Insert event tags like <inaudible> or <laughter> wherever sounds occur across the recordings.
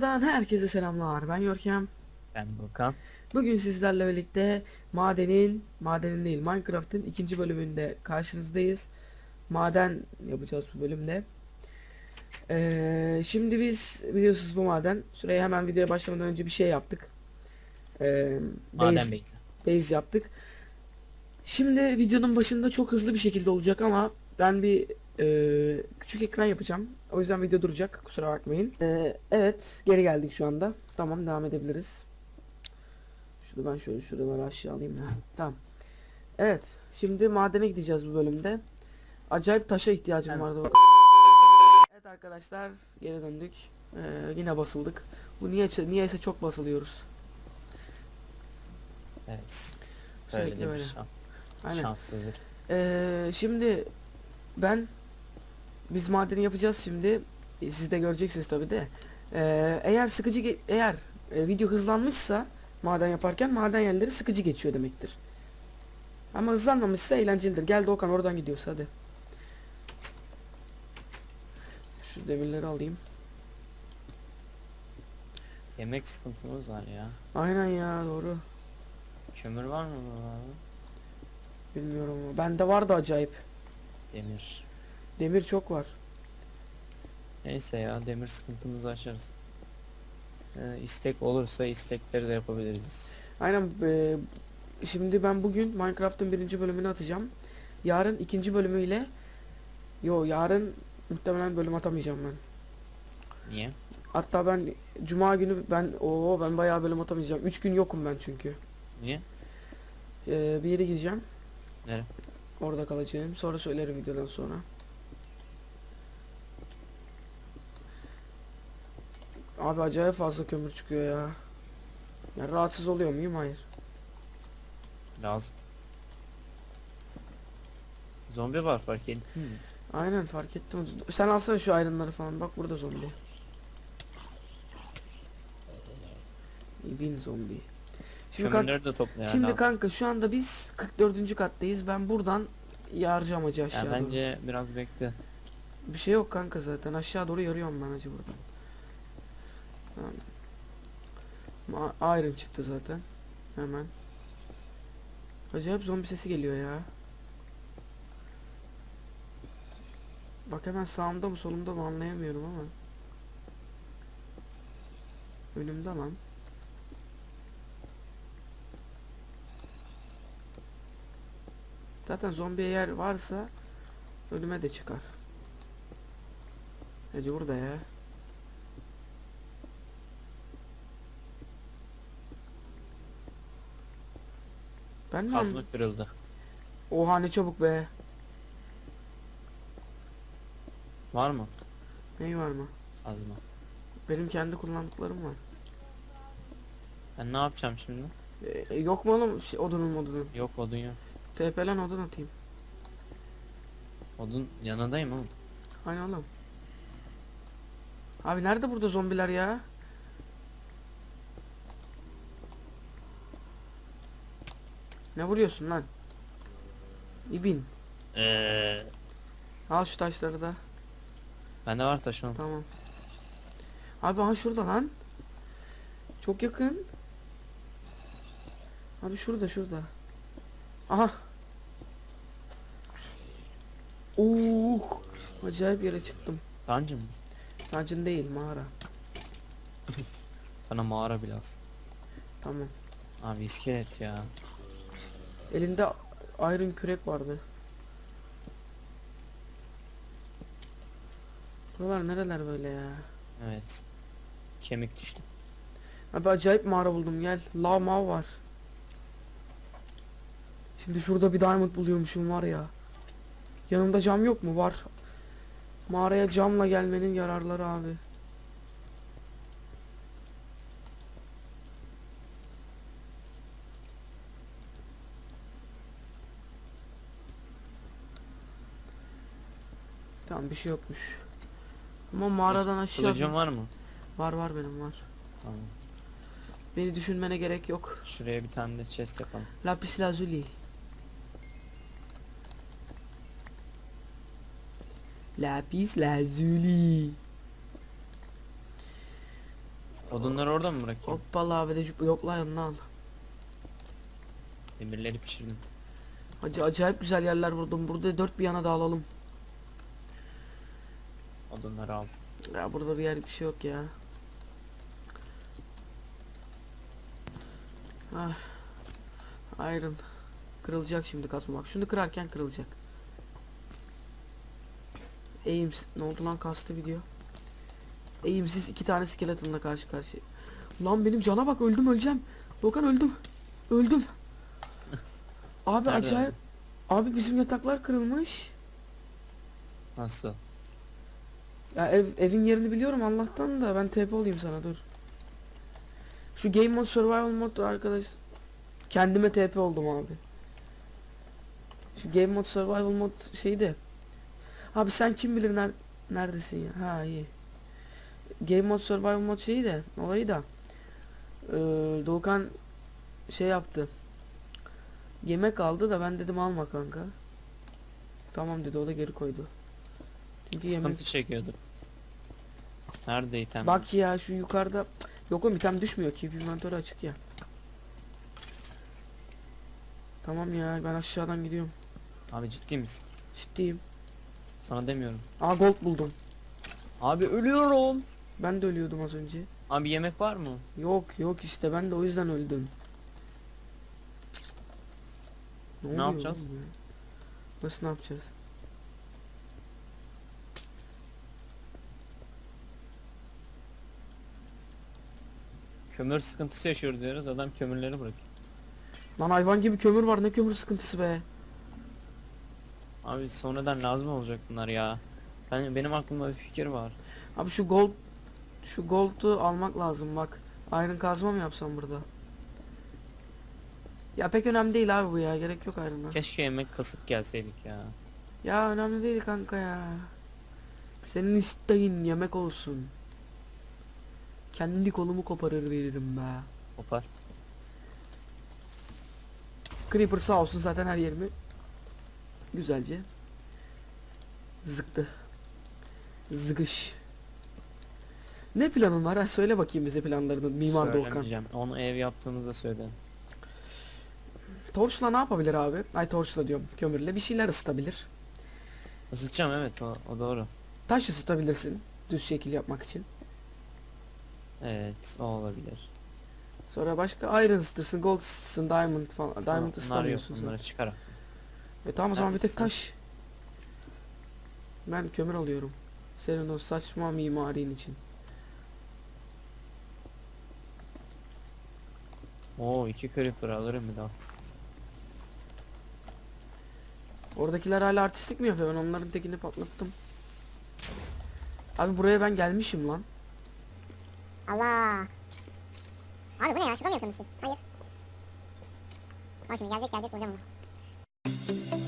Diyarlardan herkese selamlar. Ben Görkem. Ben Volkan. Bugün sizlerle birlikte madenin, madenin değil Minecraft'ın ikinci bölümünde karşınızdayız. Maden yapacağız bu bölümde. Ee, şimdi biz biliyorsunuz bu maden. Şuraya hemen videoya başlamadan önce bir şey yaptık. Ee, Maden base, base yaptık. Şimdi videonun başında çok hızlı bir şekilde olacak ama ben bir e, küçük ekran yapacağım. O yüzden video duracak. Kusura bakmayın. E, evet, geri geldik şu anda. Tamam, devam edebiliriz. Şunu ben şöyle şuraları aşağı alayım. Ha, tamam. Evet, şimdi madene gideceğiz bu bölümde. Acayip taşa ihtiyacım Evet. vardı. Evet arkadaşlar, geri döndük. E, yine basıldık. Bu niye niyeyse çok basılıyoruz. Evet. Sürekli Böyle böyle. Aynen. Şanssızlık. Ee, şimdi ben biz madeni yapacağız şimdi. E, Siz de göreceksiniz tabi de. Ee, eğer sıkıcı eğer e, video hızlanmışsa maden yaparken maden yerleri sıkıcı geçiyor demektir. Ama hızlanmamışsa eğlencelidir. Gel Doğukan oradan gidiyorsa hadi. Şu demirleri alayım. Yemek sıkıntımız var ya. Aynen ya doğru. Kömür var mı buralarda? Bilmiyorum bende var da acayip. Demir. Demir çok var. Neyse ya demir sıkıntımızı aşarız. Ee, istek olursa istekleri de yapabiliriz. Aynen e, şimdi ben bugün Minecraft'ın birinci bölümünü atacağım. Yarın ikinci bölümüyle Yo yarın muhtemelen bölüm atamayacağım ben. Niye? Hatta ben cuma günü ben o ben bayağı bölüm atamayacağım. 3 gün yokum ben çünkü. Niye? Ee, bir yere gideceğim. Nere? Orada kalacağım. Sonra söylerim videodan sonra. Abi acayip fazla kömür çıkıyor ya. Ya rahatsız oluyor muyum? Hayır. Lazım. Zombi var fark ettin mi? Aynen fark ettim. Sen alsana şu ayrınları falan. Bak burada zombi. Bin zombi. Şimdi, kanka, Kömürleri de topla şimdi lazım. kanka şu anda biz 44. kattayız. Ben buradan yaracağım acı Ya aşağı doğru. bence biraz bekle. Bir şey yok kanka zaten. Aşağı doğru yarıyorum ben acı buradan. Ma- Iron çıktı zaten. Hemen. Acayip zombi sesi geliyor ya. Bak hemen sağımda mı solumda mı anlayamıyorum ama. Önümde lan. Zaten zombi eğer varsa önüme de çıkar. Hadi burada ya. Ben mi? Kazma kırıldı. Oha ne çabuk be. Var mı? Ney var mı? Kazma. Benim kendi kullandıklarım var. Ben ne yapacağım şimdi? Ee, yok mu oğlum şey, modunun? Yok odun yok. TP'len odun atayım. Odun yanındayım oğlum. Hani oğlum. Abi nerede burada zombiler ya? Ne vuruyorsun lan? İbin. Eee Al şu taşları da. bende var taş oğlum. Tamam. Abi aha şurada lan. Çok yakın. Abi şurada şurada. Aha. Uh, acayip yere çıktım. Dungeon mı? Dungeon değil mağara. Sana mağara biraz. Tamam. Abi iskelet ya. Elinde iron kürek vardı. Buralar nereler böyle ya? Evet. Kemik düştü. Abi acayip mağara buldum gel. Lav mav var. Şimdi şurada bir diamond buluyormuşum var ya. Yanımda cam yok mu? Var. Mağaraya camla gelmenin yararları abi. Tamam bir şey yokmuş. Ama mağaradan aşağı Kılıcın var mı? var var benim var. Tamam. Beni düşünmene gerek yok. Şuraya bir tane de chest yapalım. Lapis lazuli. Lapis lazuli. Odunları orada mı bırakayım? Hoppala abi de yok lan yanına al. Demirleri pişirdim. Hacı acayip güzel yerler buldum. Burada dört bir yana dağılalım. Odunları al. Ya burada bir yer bir şey yok ya. Ah. Iron. Kırılacak şimdi kasma bak. Şunu kırarken kırılacak. Eğims. Ne oldu lan kastı video. Eğimsiz iki tane skeletonla karşı karşıya. Lan benim cana bak öldüm öleceğim. Dokan öldüm. Öldüm. Abi Nerede acayip. Abi bizim yataklar kırılmış. Nasıl? Ya ev, evin yerini biliyorum Allah'tan da ben TP olayım sana dur. Şu game mode survival mod arkadaş kendime TP oldum abi. Şu game mode survival mod şeydi. Abi sen kim bilir ner neredesin ya? Ha iyi. Game mode survival mod şeyi de olayı da ee, Doğukan şey yaptı. Yemek aldı da ben dedim alma kanka. Tamam dedi o da geri koydu. Çünkü yemek Sıkıntı çekiyordu. Nerede item? Bak ya şu yukarıda yok oğlum item düşmüyor ki inventörü açık ya. Tamam ya ben aşağıdan gidiyorum. Abi ciddi misin? Ciddiyim. Sana demiyorum. Aa gold buldum. Abi ölüyorum. Ben de ölüyordum az önce. Abi yemek var mı? Yok yok işte ben de o yüzden öldüm. Ne oluyor yapacağız? ya? Nasıl ne yapacağız? Kömür sıkıntısı yaşıyor diyoruz. Adam kömürleri bırakıyor. Lan hayvan gibi kömür var ne kömür sıkıntısı be. Abi sonradan lazım olacak bunlar ya. Ben benim aklımda bir fikir var. Abi şu gold şu gold'u almak lazım bak. Iron kazma mı yapsam burada? Ya pek önemli değil abi bu ya. Gerek yok iron'a. Keşke yemek kasıp gelseydik ya. Ya önemli değil kanka ya. Senin isteğin yemek olsun. Kendi kolumu koparır veririm be. Kopar. Creeper sağ olsun zaten her yerimi güzelce zıktı. Zıgış. Ne planın var ha? Söyle bakayım bize planlarını Mimar Doğukan. Onu ev yaptığımızda söyle. Torch'la ne yapabilir abi? Ay torch'la diyorum. Kömürle bir şeyler ısıtabilir. Isıtacağım evet o, o doğru. Taş ısıtabilirsin. Düz şekil yapmak için. Evet o olabilir. Sonra başka iron ısıtırsın, gold ısıtırsın, diamond falan. Diamond yok ısıtamıyorsun sen. bunları çıkar. E tamam o zaman bir tek taş. Ben kömür alıyorum. Senin o saçma mimarin için. Oo iki creeper alırım bir daha. Oradakiler hala artistlik mi yapıyor? Ben onların tekini patlattım. Abi buraya ben gelmişim lan. Allah. Abi bu ne ya? Şaka mı yapıyorsunuz siz? Hayır. Bak şimdi gelecek gelecek vuracağım onu.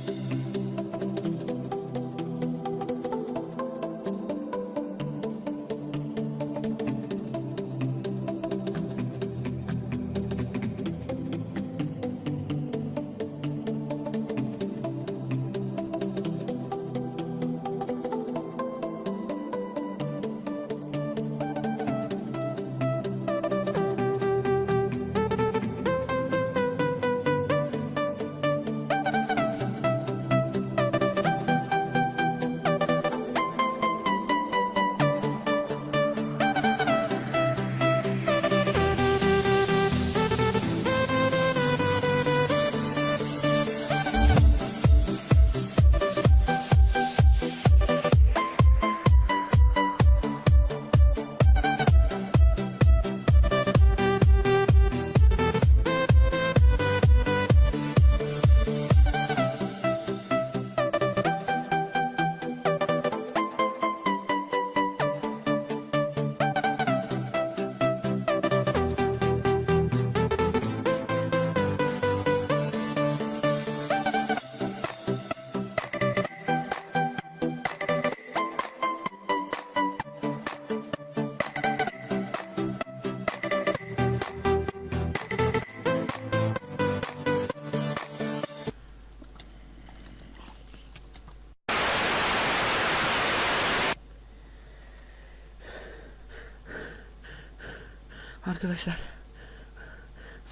Arkadaşlar.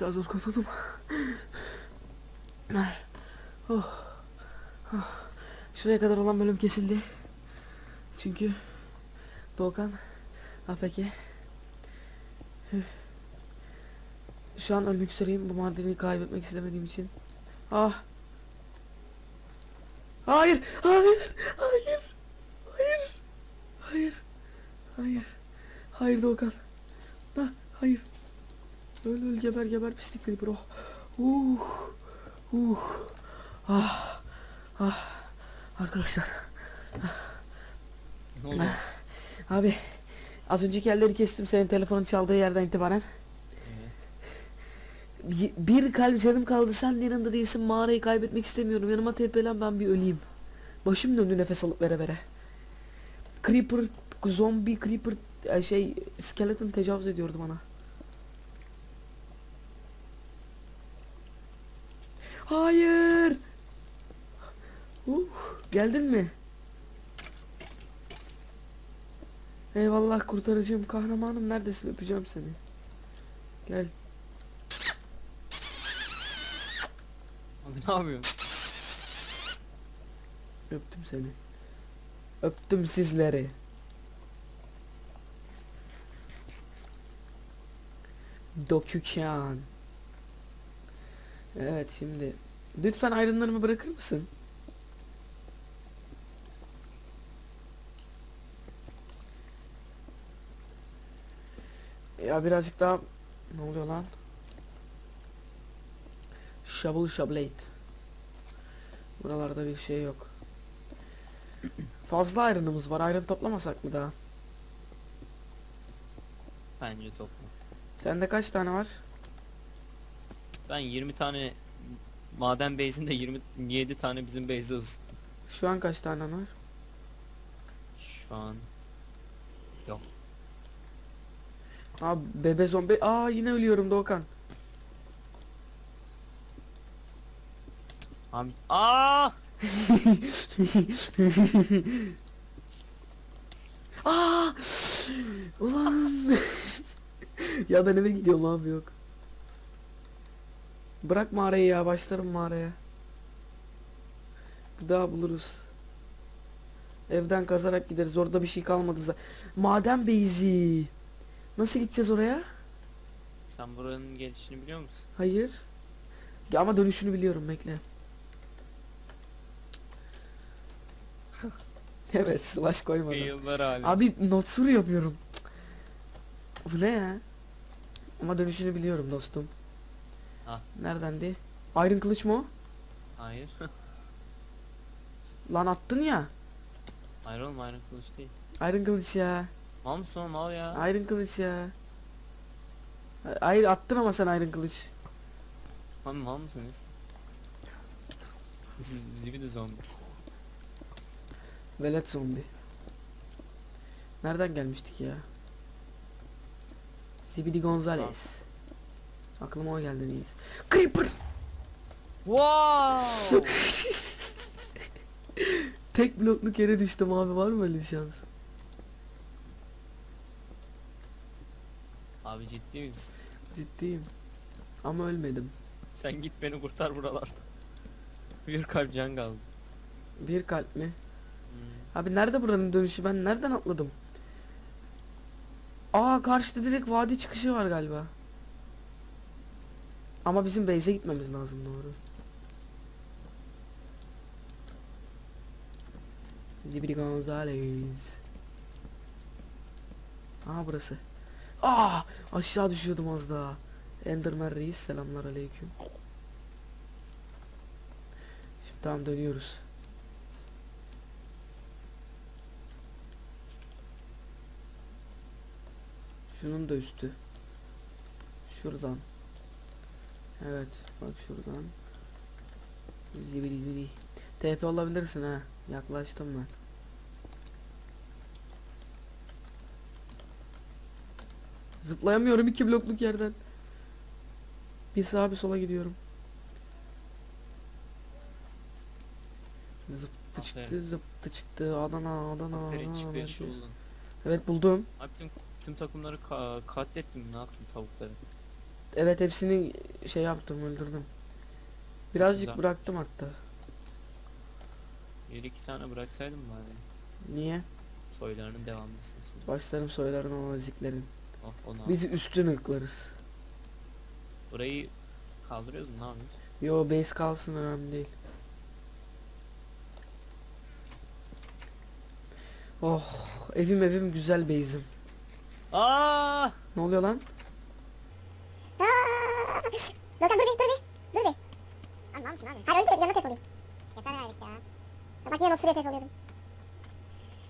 Biraz zor kurtuldum. Oh. Oh. Şuraya kadar olan bölüm kesildi. Çünkü Doğukan AFK. Şu an ölmek üzereyim. Bu madeni kaybetmek istemediğim için. Ah. Hayır. Hayır. Hayır. Hayır. Hayır. Hayır. Hayır Doğukan. Ha, hayır. Öl öl geber geber pislik creeper oh. Uh. Uh. Ah. Ah. Arkadaşlar. Ne oldu? Abi. Az önceki yerleri kestim senin telefonun çaldığı yerden itibaren. evet. Bir, kalp canım kaldı sen yanımda değilsin mağarayı kaybetmek istemiyorum yanıma tepelen ben bir öleyim. Başım döndü nefes alıp vere vere. Creeper, zombi, creeper, e, şey, skeleton tecavüz ediyordu bana. Hayır. Uh, geldin mi? Eyvallah kurtarıcım kahramanım neredesin öpeceğim seni. Gel. Abi ne yapıyorsun? Öptüm seni. Öptüm sizleri. Dokükan. Evet şimdi. Lütfen ayrınlarımı bırakır mısın? Ya birazcık daha ne oluyor lan? Shovel shovelate. Buralarda bir şey yok. Fazla ayrınımız var. Ayrın toplamasak mı daha? Bence topla. Sende kaç tane var? Ben 20 tane maden base'inde 27 tane bizim base'de ısıttım. Şu an kaç tane var? Şu an Aa bebe zombi. Aa yine ölüyorum Doğukan. Abi aa <laughs> Aa! Ulan. <laughs> <laughs> ya ben eve gidiyorum abi yok. Bırak mağarayı ya başlarım mağaraya. Bir daha buluruz. Evden kazarak gideriz. Orada bir şey kalmadı zaten. Maden beyzi. Nasıl gideceğiz oraya? sen buranın gelişini biliyor musun? Hayır. Ya ama dönüşünü biliyorum bekle. <laughs> evet slash koymadım. Yıllar hali. Abi notsuru yapıyorum. Bu ne ya? Ama dönüşünü biliyorum dostum. Ah. Neredendi? Iron kılıç mı o? Hayır. <laughs> Lan attın ya. Hayır oğlum Iron kılıç değil. Iron kılıç ya. Oğlum al ya. Iron kılıç ya. Hayır attın ama sen Iron kılıç. Abi mal mısınız? Z- Zibidi zombi. Velet zombi. Nereden gelmiştik ya? Zibidi Gonzales. Aklıma o geldi neyse. Creeper! Wow! <laughs> Tek blokluk yere düştüm abi var mı öyle bir şans? Abi ciddi misin? Ciddiyim. Ama ölmedim. Sen git beni kurtar buralarda. Bir kalp can kaldı. Bir kalp mi? Hmm. Abi nerede buranın dönüşü? Ben nereden atladım? Aa karşıda direkt vadi çıkışı var galiba. Ama bizim base'e gitmemiz lazım doğru. Zibidi Gonzales. Aa burası. Aa aşağı düşüyordum az daha. Enderman Reis selamlar aleyküm. Şimdi tamam dönüyoruz. Şunun da üstü. Şuradan. Evet bak şuradan. Zibidi zibidi. TP olabilirsin ha. Yaklaştım ben. Zıplayamıyorum iki blokluk yerden. Bir sağa bir sola gidiyorum. Zıptı çıktı Aferin. zıptı çıktı Adana Adana Aferin Adana, buldun. Evet buldum. Abi tüm, takımları ka- katlettim ne yaptım tavukları. Evet hepsini şey yaptım öldürdüm. Birazcık Güzel. bıraktım hatta. Bir iki tane bıraksaydım bari. Niye? Soylarının devamı istesin. Başlarım soylarına o eziklerin. Oh, onu. Biz üstün ırklarız. Burayı kaldırıyoruz mu ne yapıyoruz? Yo base kalsın önemli değil. Oh evim evim güzel base'im. Aa! Ne oluyor lan? Volkan dur bir dur bir. Dur bir. Lan ne yapıyorsun abi? Hayır önde yanına tek olayım. Yeter verdik ya. ya bak yine o süreye tek oluyordum.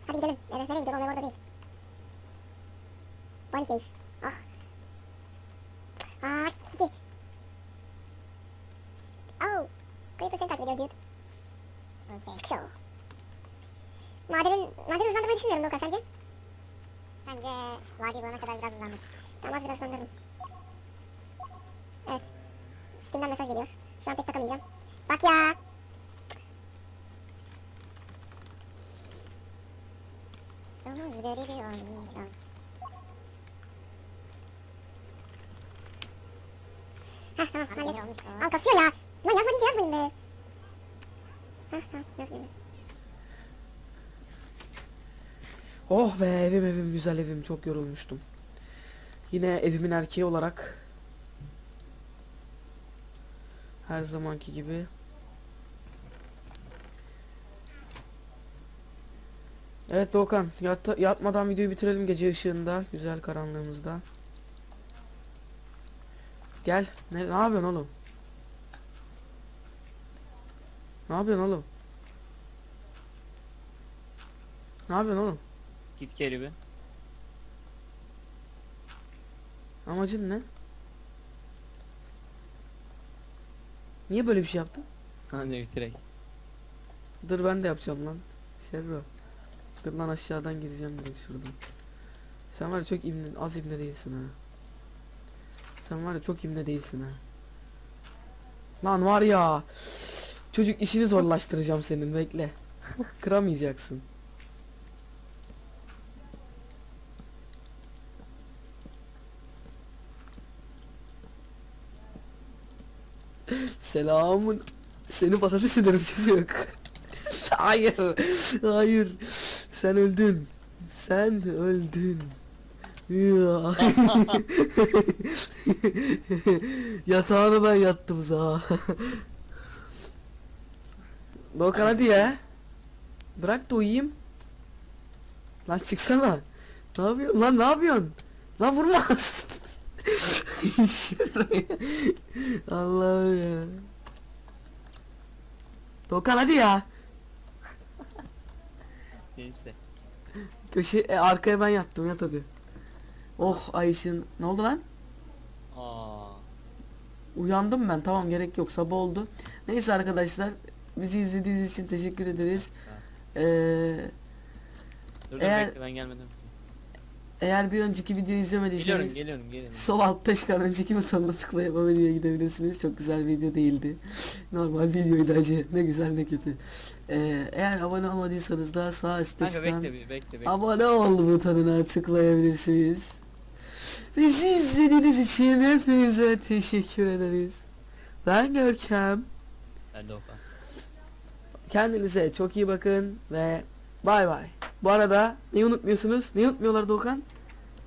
Hadi gidelim. Evet nereye gidiyoruz? Onlar orada değil. Bunny cave. Ah. Ah kiki kiki. Oh. Creeper seni takip ediyor dude. Okay. Çıkış o. Madenin, madeni hızlandırmayı düşünmüyorum Volkan sence? Bence vadi bulana kadar biraz hızlandır. Tamam az biraz hızlandırırım. Evet. Steam'den mesaj geliyor. Şu an pek takamayacağım. Bak ya. Domuz görevi oynayacağım. Hah tamam hallet. Al kasıyor ya. Lan yazma deyince yazmayın be. Hah tamam yazmayın. Oh be evim evim güzel evim çok yorulmuştum. Yine evimin erkeği olarak her zamanki gibi Evet Doğukan yat yatmadan videoyu bitirelim gece ışığında güzel karanlığımızda. Gel ne, ne yapıyorsun oğlum? Ne yapıyorsun oğlum? Ne yapıyorsun oğlum? Git geri bir. Amacın ne? Niye böyle bir şey yaptın? Hadi bitirek. Dur ben de yapacağım lan. Serro. Dur lan aşağıdan gireceğim direkt şuradan. Sen var ya çok imne, az imne değilsin ha. Sen var ya çok imne değilsin ha. Lan var ya. Çocuk işini zorlaştıracağım senin bekle. <laughs> Kıramayacaksın. Selamun. Seni patates ederim çocuk. hayır. Hayır. Sen öldün. Sen öldün. <laughs> Ya. Yatağına ben yattım za. Doğukan hadi ya. Bırak da uyuyayım. Lan çıksana. Ne yapıyorsun lan ne yapıyorsun? Lan vurma. <laughs> Allah'ım ya. Doğukan hadi ya. Neyse. Köşe e, arkaya ben yattım yat hadi. Oh ay ışığın- ne oldu lan? Aa. Uyandım ben tamam gerek yok sabah oldu. Neyse arkadaşlar bizi izlediğiniz için teşekkür ederiz. Ee, Dur dur Eğer- bekle ben gelmedim. Eğer bir önceki videoyu Geliyorum izlemediyseniz geliyorum geliyorum. sol altta çıkan önceki butonuna tıklayıp o videoya gidebilirsiniz. Çok güzel video değildi. Normal videoydu acı. Ne güzel ne kötü. Ee, eğer abone olmadıysanız da sağ üstte Kanka çıkan bekle bir bekle bekle. abone ol butonuna tıklayabilirsiniz. Bizi izlediğiniz için hepinize teşekkür ederiz. Ben Görkem. De Okan. Kendinize çok iyi bakın ve bay bay. Bu arada neyi unutmuyorsunuz? Neyi unutmuyorlar Doğukan?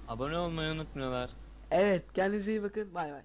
Abone olmayı unutmuyorlar. Evet kendinize iyi bakın bay bay.